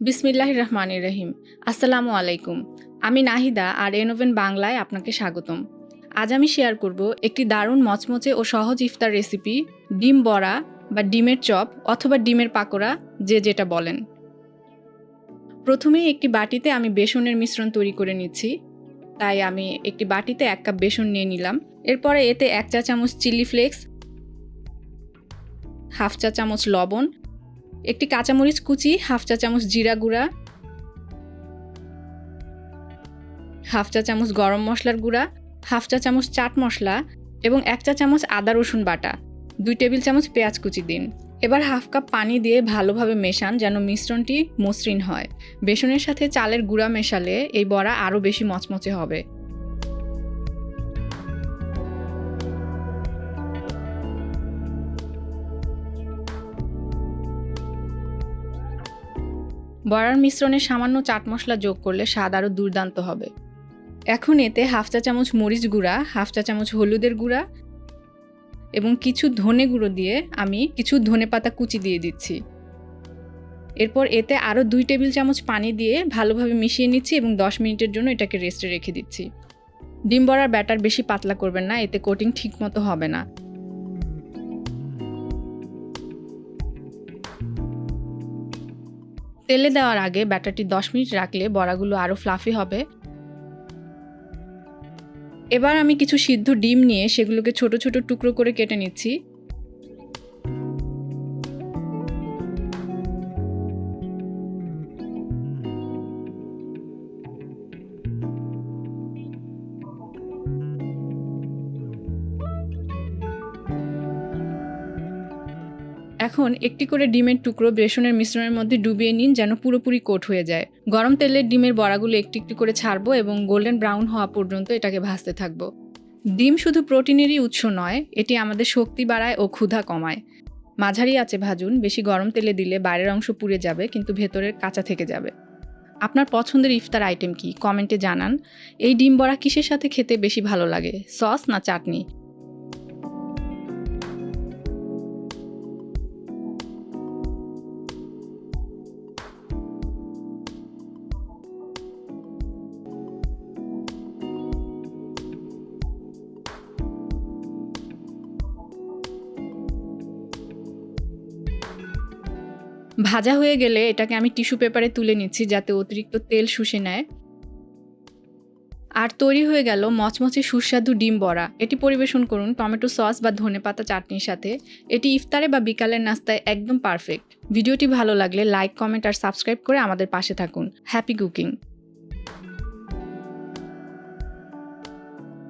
বিসমিল্লাহ রহমান রহিম। আসসালামু আলাইকুম। আমি নাহিদা আর এনোভেন বাংলায় আপনাকে স্বাগতম। আজ আমি শেয়ার করব একটি দারুণ মচমচে ও সহজ ইফতার রেসিপি, ডিম বড়া বা ডিমের চপ অথবা ডিমের পাকোড়া, যে যেটা বলেন। প্রথমে একটি বাটিতে আমি বেসনের মিশ্রণ তৈরি করে নিচ্ছি। তাই আমি একটি বাটিতে এক কাপ বেসন নিয়ে নিলাম। এরপরে এতে এক চা চামচ চিলি ফ্লেক্স, হাফ চা চামচ লবণ একটি কাঁচামরিচ কুচি, হাফ চা চামচ জিরা গুঁড়া, হাফ চা চামচ গরম মশলার গুঁড়া, হাফ চা চামচ চাট মশলা এবং এক চা চামচ আদা রসুন বাটা। দুই টেবিল চামচ পেঁয়াজ কুচি দিন। এবার হাফ কাপ পানি দিয়ে ভালোভাবে মেশান যেন মিশ্রণটি মসৃণ হয়। বেসনের সাথে চালের গুঁড়া মেশালে এই বড়া আরও বেশি মচমচে হবে। বড়ার মিশ্রণে সামান্য চাট মশলা যোগ করলে স্বাদ আরও দুর্দান্ত হবে। এখন এতে হাফ চা চামচ মরিচ গুঁড়া, হাফ চা চামচ হলুদের গুঁড়া এবং কিছু ধনে গুঁড়ো দিয়ে আমি কিছু ধনে পাতা কুচি দিয়ে দিচ্ছি। এরপর এতে আরও দুই টেবিল চামচ পানি দিয়ে ভালোভাবে মিশিয়ে নিচ্ছি এবং দশ মিনিটের জন্য এটাকে রেস্টে রেখে দিচ্ছি। ডিম বড়ার ব্যাটার বেশি পাতলা করবেন না, এতে কোটিং ঠিকমতো হবে না। তেলে দেওয়ার আগে ব্যাটারটি দশ মিনিট রাখলে বড়াগুলো আরও ফ্লাফি হবে। এবার আমি কিছু সিদ্ধ ডিম নিয়ে সেগুলোকে ছোট ছোট টুকরো করে কেটে নিচ্ছি। এখন একটি করে ডিমের টুকরো বেসনের মিশ্রণের মধ্যে ডুবিয়ে নিন যেন পুরোপুরি কোট হয়ে যায়। গরম তেলের ডিমের বড়াগুলো একটি একটি করে ছাড়বো এবং গোল্ডেন ব্রাউন হওয়া পর্যন্ত এটাকে ভাজতে থাকব। ডিম শুধু প্রোটিনেরই উৎস নয়, এটি আমাদের শক্তি বাড়ায় ও ক্ষুধা কমায়। মাঝারি আছে ভাজুন, বেশি গরম তেলে দিলে বাইরের অংশ পুড়ে যাবে, কিন্তু ভেতরের কাঁচা থেকে যাবে। আপনার পছন্দের ইফতার আইটেম কি? কমেন্টে জানান। এই ডিম বড়া কিসের সাথে খেতে বেশি ভালো লাগে? সস না চাটনি? ভাজা হয়ে গেলে এটাকে আমি টিস্যু পেপারে তুলে নিচ্ছি যাতে অতিরিক্ত তেল শুষে নেয়। আর তৈরি হয়ে গেল মচমচে সুস্বাদু ডিম বড়া। এটি পরিবেশন করুন টমেটো সস বা ধনে পাতা চাটনির সাথে। এটি ইফতারে বা বিকালের নাস্তায় একদম পারফেক্ট। ভিডিওটি ভালো লাগলে লাইক, কমেন্ট আর সাবস্ক্রাইব করে আমাদের পাশে থাকুন। Happy cooking!